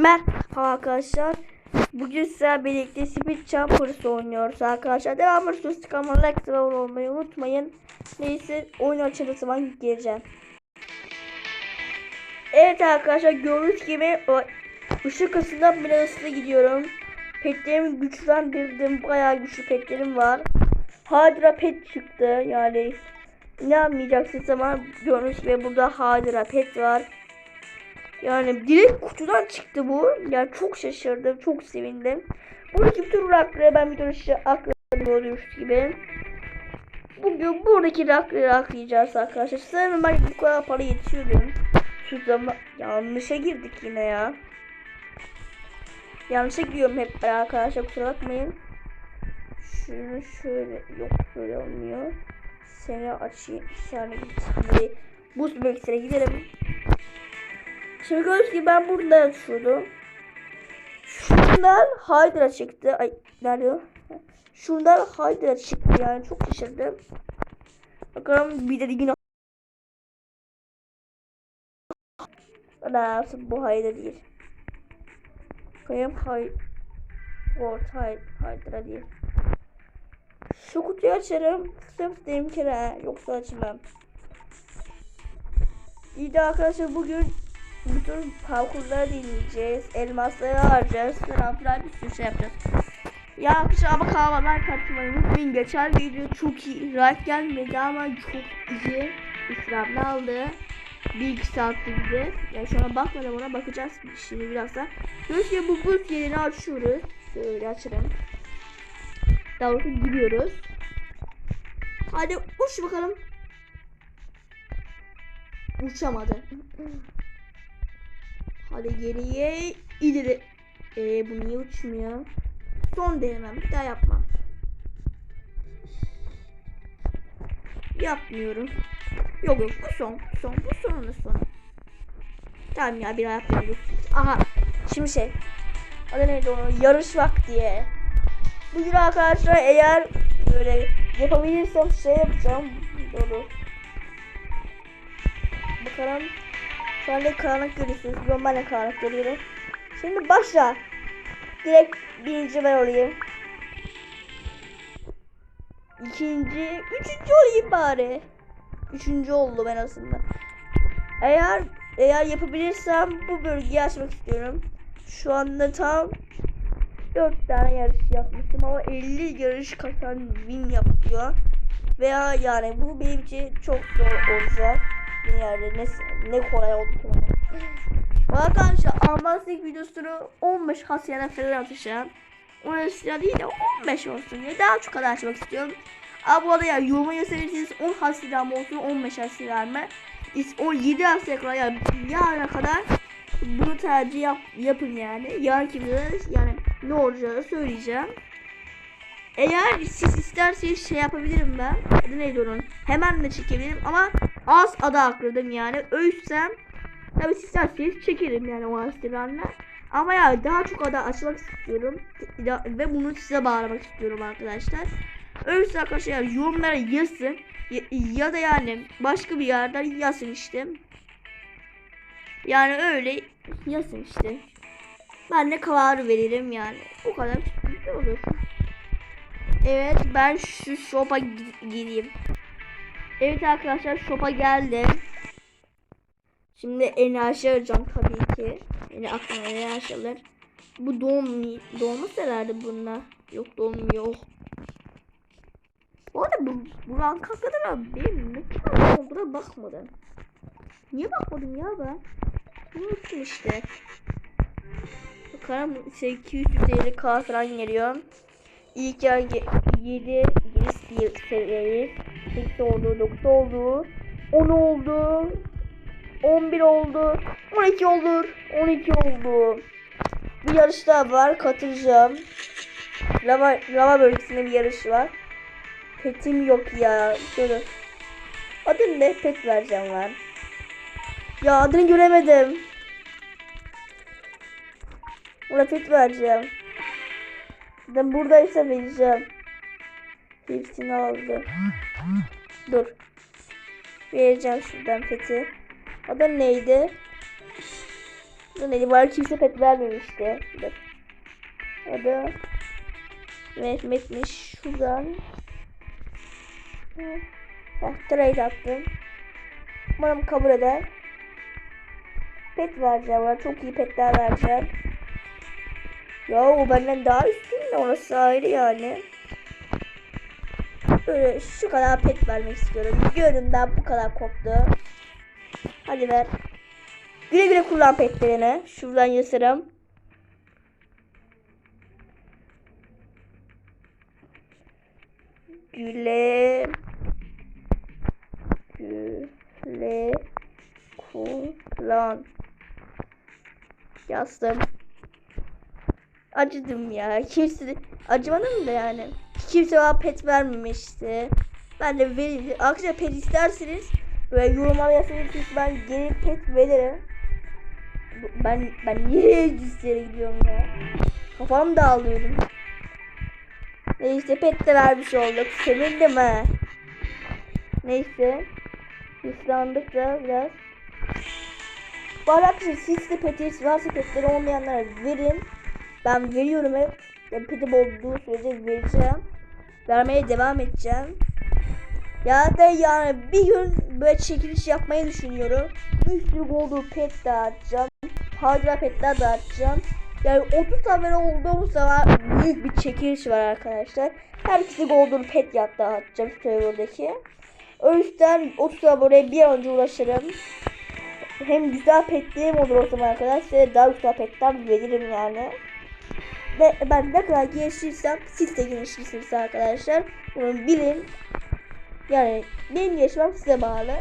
Merhaba arkadaşlar. Bugün sizlerle birlikte Speed Jumpers oynuyoruz arkadaşlar. Devamlı like ve abone olmayı unutmayın. Neyse oyun açıldığı zaman geleceğim. Evet arkadaşlar gördüğünüz gibi o ışık hızından bile hızlı gidiyorum. Petlerimi güçlendirdim. Bayağı güçlü petlerim var. Hydra pet çıktı. Yani ne anlayacaksınız ama gördüğünüz gibi burada Hydra pet var. Yani direkt kutudan çıktı bu. Yani çok şaşırdım, çok sevindim. Buradaki bütün rakları ben bir şey akladım gördüğünüz gibi. Bugün buradaki rakları aklayacağız arkadaşlar. Sanırım ben bu kadar para yetiyorum. Şu zaman yanlışa girdik yine ya. Yanlışa giriyorum hep arkadaşlar kusura bakmayın. Şunu şöyle yok şöyle olmuyor. Seni açayım. Saniye. Şimdi boost bölgesine gidelim. Şimdi gördüğünüz gibi ben burada yaşıyordum. Şundan Hydra çıktı. Ay nerede? Şundan Hydra çıktı yani çok şaşırdım. Bakalım bir de yine Ana bu Hydra değil. Bakayım Hydra World Hydra değil. Şu kutuyu açarım. Sırf dedim kere yoksa açmam. İyi de arkadaşlar bugün bütün parkurları deneyeceğiz. Elmasları harcayacağız. Falan filan bir sürü şey yapacağız. Ya arkadaşlar ama kahvalar katmayı unutmayın. Geçen video çok iyi. Like gelmedi ama çok iyi. İsrafını aldı. Bir iki saatte bize. Yani şu an bakmadan ona bakacağız şimdi birazdan. Gördüğünüz gibi bu buz yerini açıyoruz. Şöyle açalım. Daha doğrusu gidiyoruz. Hadi uç bakalım. Uçamadı. Hadi geriye ileri. Ee, bu niye uçmuyor? Son denemem. Bir daha yapmam. Yapmıyorum. Yok yok bu son. Son. Bu sonun sonu. Tamam ya bir daha yapmıyorum. Aha. Şimdi şey. Adı neydi onu? Yarış vakti. Bugün arkadaşlar eğer böyle yapabilirsem şey yapacağım. Doğru. Bakalım. Şu anda karanlık görüyorsunuz. Ben, ben de karanlık görüyorum. Şimdi başla. Direkt birinci ben olayım. İkinci, üçüncü olayım bari. Üçüncü oldu ben aslında. Eğer eğer yapabilirsem bu bölgeyi açmak istiyorum. Şu anda tam 4 tane yarış yapmışım ama 50 yarış kasan win yapıyor. Veya yani bu benim için çok zor olacak. Yani ne, ne kolay oldu ki bana. Arkadaşlar Almanslık videosunu 15 Haziran'a falan atacağım. 10 Haziran değil de 15 olsun ya. Daha çok kadar açmak istiyorum. Abi bu arada ya yoruma yazabilirsiniz 10 Haziran mı olsun 15 Haziran mı? 17 Haziran kadar yani yarına kadar bunu tercih yap, yapın yani. Yarınki videoda yani ne olacağını söyleyeceğim. Eğer siz isterseniz şey yapabilirim ben. Adı neydi onun? Hemen de çekebilirim ama az ada akladım yani. Ölsem tabi siz isterseniz çekerim yani o Haziran'la. Ama ya daha çok ada açmak istiyorum. Ve bunu size bağlamak istiyorum arkadaşlar. Öyleyse arkadaşlar yorumlara yazın. Ya, ya da yani başka bir yerden yazın işte. Yani öyle yazın işte. Ben de karar veririm yani. O kadar güzel oluyorsun. Evet ben şu shop'a gireyim. Evet arkadaşlar shop'a geldim. Şimdi enerji arayacağım tabii ki. Yani aklıma enerji alır. Bu doğum doğması herhalde bununla. Yok doğum yok. Bu arada bu, bu rank hakikaten abi benim ne kadar olduğuna bakmadım. Niye bakmadım ya ben? Unuttum işte. Bakalım 850 k falan geliyor. İlk yer 7 7 seviyeli 8 oldu 9 oldu. 10 oldu. 11 oldu. 12 olur 12 oldu. Bir yarış daha var. Katılacağım. Lava, lava bölgesinde bir yarış var. Petim yok ya. Şöyle. Adını ne? Pet vereceğim ben. Ya adını göremedim. Buna pet vereceğim. Ben buradaysa vereceğim. Hepsini aldı. Dur. Vereceğim şuradan peti. Adı neydi? Bu neydi? Var kimse pet vermemişti. Dur. Hadi. Mehmet'miş şuradan. Heh, trade attım. Umarım kabul eder. Pet vereceğim. Bana çok iyi petler vereceğim. Ya o benden daha üstün de orası ayrı yani. Böyle şu kadar pet vermek istiyorum. Gönlümden bu kadar koptu. Hadi ver. Güle güle kullan petlerini. Şuradan yasırım. Güle güle kullan. Yazdım. Acıdım ya. Kimse acımadım da yani. Kimse bana pet vermemişti. Ben de vereyim. Arkadaşlar pet isterseniz böyle yorumlara yazabilirsiniz. Ben geri pet veririm. Ben ben niye cinsiyere gidiyorum ya? Kafam dağılıyorum. Neyse pet de vermiş olduk. Sevindim ha. Neyse. Hırslandık da biraz. Bu arkadaşlar siz de petiniz varsa petleri olmayanlara verin. Ben veriyorum hep. Yani petim olduğu sürece vereceğim. Vermeye devam edeceğim. Ya da yani bir gün böyle çekiliş yapmayı düşünüyorum. Bir sürü golden pet dağıtacağım. Harca petler dağıtacağım. Yani 30 tane olduğumuz zaman büyük bir çekiliş var arkadaşlar. Herkese golden pet yap dağıtacağım serverdaki. O yüzden 30 aboneye bir an önce ulaşırım. Hem güzel petlerim olur o zaman arkadaşlar. Daha güzel petler veririm yani. Ve ben ne kadar gelişirsem siz de gelişirsiniz arkadaşlar. Bunu bilin. Yani benim gelişmem size bağlı.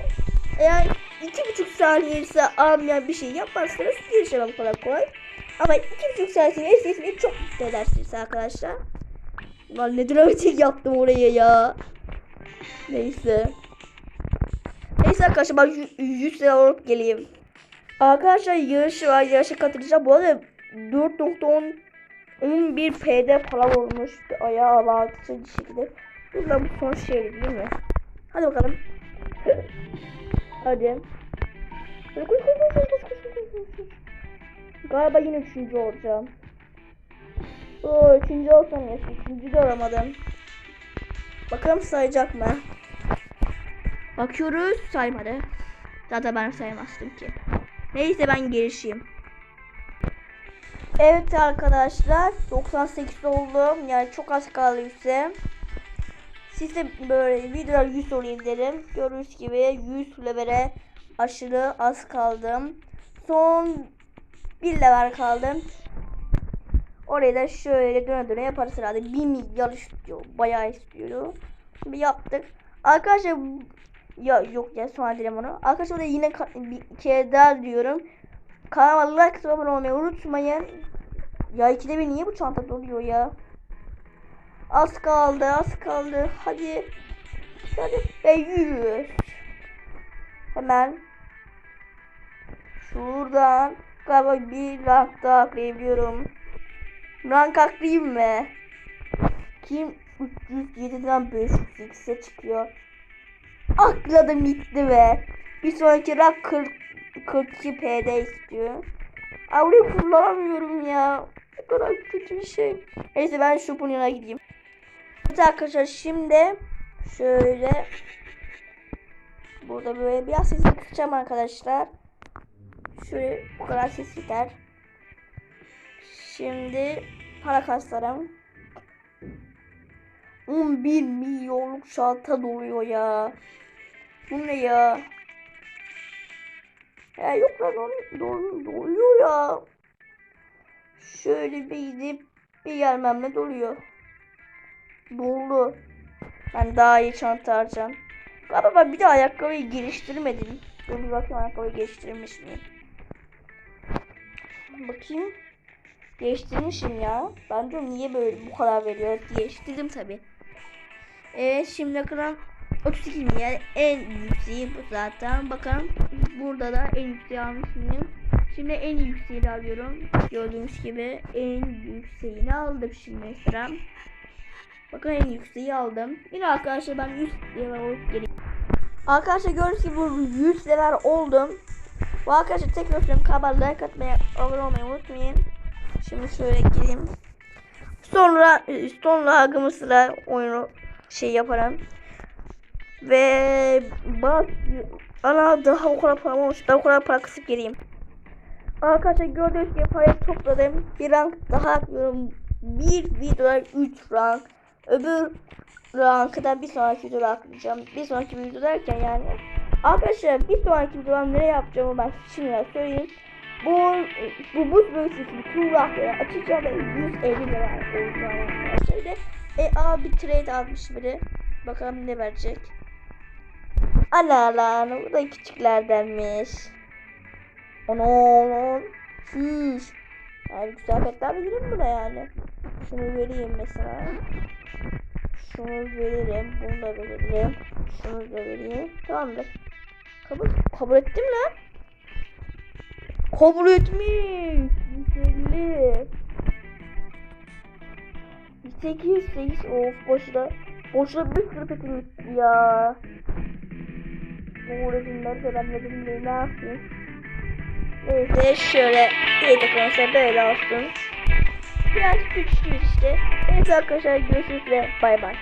Eğer iki buçuk saniye ise almayan bir şey yapmazsanız gelişemem kolay kolay. Ama iki buçuk saniye ise beni çok mutlu edersiniz arkadaşlar. Lan ne dramatik yaptım oraya ya. Neyse. Neyse arkadaşlar ben 100 lira alıp geleyim. Arkadaşlar yarışı var. Yarışa katılacağım. Bu arada 4.10 onun bir PD falan olmuş. Bir ayağı abartıcı bir şekilde. Burada bu son şehir değil mi? Hadi bakalım. Hadi. Koş koş koş koş koş koş koş koş. Galiba yine üçüncü olacağım. Oo üçüncü olsam ya. Üçüncü de olamadım. Bakalım sayacak mı? Bakıyoruz saymadı. Zaten ben saymazdım ki. Neyse ben gelişeyim. Evet arkadaşlar 98 oldum. Yani çok az kaldı ise siz de böyle videolar 100 olayım derim. Gördüğünüz gibi 100 levere aşırı az kaldım. Son bir level kaldım. Orayı da şöyle döne döne yaparız herhalde. 1 milyar istiyor bayağı istiyor. Bir yaptık. Arkadaşlar ya yok ya sonra dilim onu. Arkadaşlar da yine bir kere daha diyorum Kanalıma like atıp abone olmayı unutmayın. Ya ikide bir niye bu çanta doluyor ya? Az kaldı, az kaldı. Hadi. Hadi. Ve yürü. Hemen. Şuradan. Galiba bir rank daha atlayabiliyorum. Rank atlayayım mı? Kim 307'den 500'e çıkıyor. Akladım gitti be. Bir sonraki rank 40 42 PD istiyor. Avruyu kullanamıyorum ya. Ne kadar kötü bir şey. Neyse ben şu bunun yanına gideyim. Evet arkadaşlar şimdi şöyle burada böyle biraz sesini kısacağım arkadaşlar. Şöyle bu kadar ses gider. Şimdi para kaslarım. 11 milyonluk çanta doluyor ya. Bu ne ya? Ya yok lan dolu, dolu, doluyor ya. Şöyle bir gidip bir gelmemle doluyor. Doldu. Ben daha iyi çanta harcam. Galiba ben bir de ayakkabıyı geliştirmedim. Dur bir bakayım ayakkabıyı geliştirmiş miyim? Bakayım. Geliştirmişim ya. Ben de niye böyle bu kadar veriyor? Geliştirdim tabi. Evet şimdi kıran 32 milyar en yükseği bu zaten. Bakalım burada da en yükseği almışım. Şimdi en yükseğini alıyorum. Gördüğünüz gibi en yükseğini aldım şimdi sıra. Bakın en yükseği aldım. Yine arkadaşlar ben 100 level olup geleyim. Arkadaşlar gördüğünüz gibi bu 100 level oldum. Bu arkadaşlar tekrar söylüyorum. Kabal like atmayı, abone olmayı unutmayın. Şimdi şöyle gireyim. Sonra sonra hagımızla oyunu şey yaparım. Ve bak ana daha o kadar param olmuş. Ben o kadar para kısıp geleyim. Arkadaşlar gördüğünüz gibi parayı topladım. Bir rank daha atlıyorum. Bir videoda 3 rank. Öbür rankı bir sonraki videoda atlayacağım. Bir sonraki video derken yani. Arkadaşlar bir sonraki videoda ne yapacağımı ben şimdiden söyleyeyim. Bu bu buz bölgesi bütün rankları açacağım ve 150 lira olacağım arkadaşlar. Bir de e, aa, bir trade almış biri. Bakalım ne verecek. Ana lan bu da küçüklerdenmiş. Ono. Şuş. Yani güzel petler veririm buna yani. Şunu vereyim mesela. Şunu veririm. Bunu da veririm. Şunu da vereyim. Tamamdır. Kabul, kabul ettim lan. Kabul etmiş. 150. 8 8 of boşuna. Boşuna bir sürü petim gitti ya. De ben dedim de ne yapayım. Neyse şöyle evet arkadaşlar böyle olsun. Biraz küçülüyoruz işte. Evet arkadaşlar görüşürüz ve bay bay.